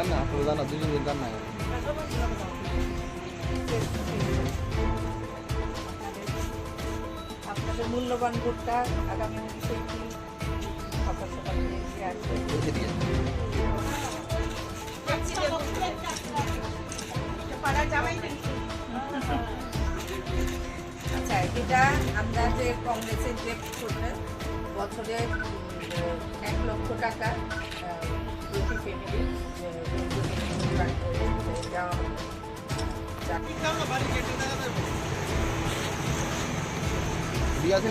দেন না আপনাদের মূল্যবান ভোটটা আগামী এপ্রিল সকাল সকাল দিয়ে আচ্ছা এটা আমরা যে কংগ্রেসের যে বছরে এক লক্ষ টাকা দিয়ে আছে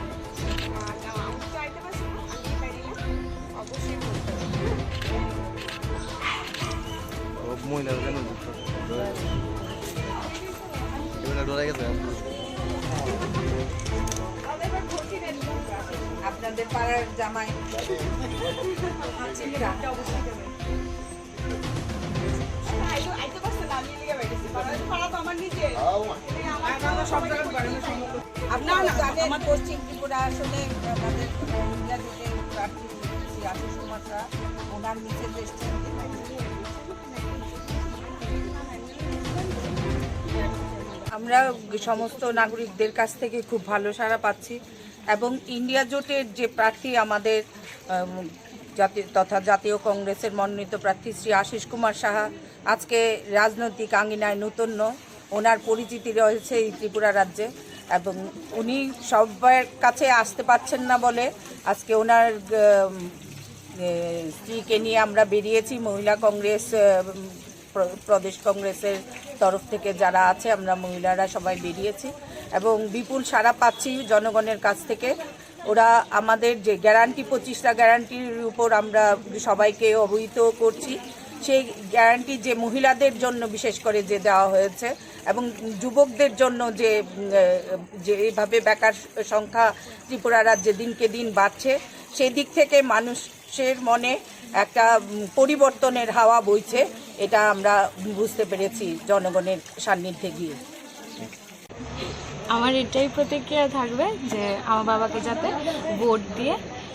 ডরে গেছে। আপনাদের পাড়ার জামাই। আপনারা পশ্চিম ত্রিপুরা আসলে আমাদের প্রার্থী ওনার মিসেস এসছেন আমরা সমস্ত নাগরিকদের কাছ থেকে খুব ভালো সাড়া পাচ্ছি এবং ইন্ডিয়া জোটের যে প্রার্থী আমাদের জাতীয় তথা জাতীয় কংগ্রেসের মনোনীত প্রার্থী শ্রী আশিস কুমার সাহা, আজকে রাজনৈতিক আঙ্গিনায় নূতন্য ওনার পরিচিতি রয়েছে এই ত্রিপুরা রাজ্যে এবং উনি সবার কাছে আসতে পারছেন না বলে আজকে ওনার স্ত্রীকে নিয়ে আমরা বেরিয়েছি, মহিলা কংগ্রেস প্রদেশ কংগ্রেসের তরফ থেকে যারা আছে, আমরা মহিলারা সবাই বেরিয়েছি এবং বিপুল সাড়া পাচ্ছি জনগণের কাছ থেকে। ওরা আমাদের যে গ্যারান্টি পঁচিশটা গ্যারান্টির উপর আমরা সবাইকে অবহিত করছি। সেই গ্যারান্টি যে মহিলাদের জন্য বিশেষ করে যে দেওয়া হয়েছে এবং যুবকদের জন্য যে যে এইভাবে বেকার সংখ্যা ত্রিপুরা রাজ্যে দিনকে দিন বাড়ছে সেই দিক থেকে মানুষের মনে একটা পরিবর্তনের হাওয়া বইছে। এটা আমরা বুঝতে পেরেছি জনগণের সান্নিধ্যে গিয়ে। আমার এটাই প্রতিক্রিয়া থাকবে যে আমার বাবাকে যাতে ভোট দিয়ে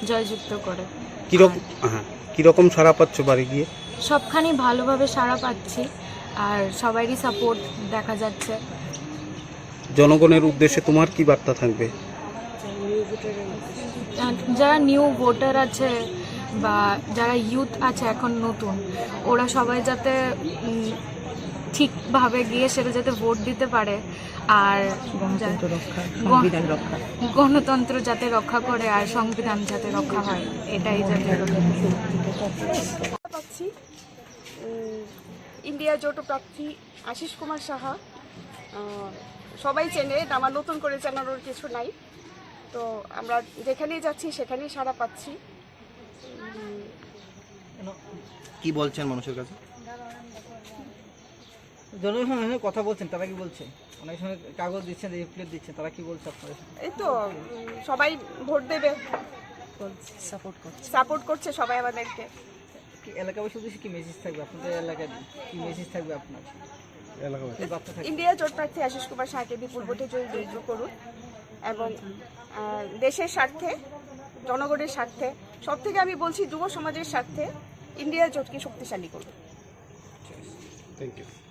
জয়যুক্ত করে। কীরকম হ্যাঁ কীরকম সারা পাচ্ছ বাড়ি গিয়ে? সবখানি ভালোভাবে সাড়া পাচ্ছি আর সবারই সাপোর্ট দেখা যাচ্ছে। জনগণের উদ্দেশ্যে তোমার কি বার্তা থাকবে? যারা নিউ ভোটার আছে বা যারা ইউথ আছে এখন নতুন ওরা সবাই যাতে ঠিকভাবে গিয়ে সেটা যাতে ভোট দিতে পারে আর গণতন্ত্র যাতে রক্ষা করে আর সংবিধান যাতে রক্ষা হয় এটাই যাতে পাচ্ছি ইন্ডিয়া জোট প্রার্থী আশিস কুমার সাহা। সবাই চেনে এটা আমার নতুন করে জানানোর কিছু নাই। তো আমরা যেখানেই যাচ্ছি সেখানেই সাড়া পাচ্ছি। কি বলছেন মানুষের কাছে? জনগণের কথা বলছেন তারা কি বলছে? অনেক সময় কাগজ দিচ্ছেন লিফলেট দিচ্ছেন তারা কি বলছে আপনাদের এই তো সবাই ভোট দেবে। সাপোর্ট করছে। সাপোর্ট করছে সবাই আমাদেরকে। কি এলাকাবাসীর উদ্দেশ্যে কি মেসেজ থাকবে? আপনাদের এলাকায় কি মেসেজ থাকবে আপনার? ইন্ডিয়া জোট প্রার্থী আশিস কুমার শাহকে বিপুল ভোটে জয়যুক্ত করুন এবং দেশের স্বার্থে জনগণের স্বার্থে সব থেকে আমি বলছি যুব সমাজের স্বার্থে ইন্ডিয়া জোটকে শক্তিশালী করবে থ্যাংক ইউ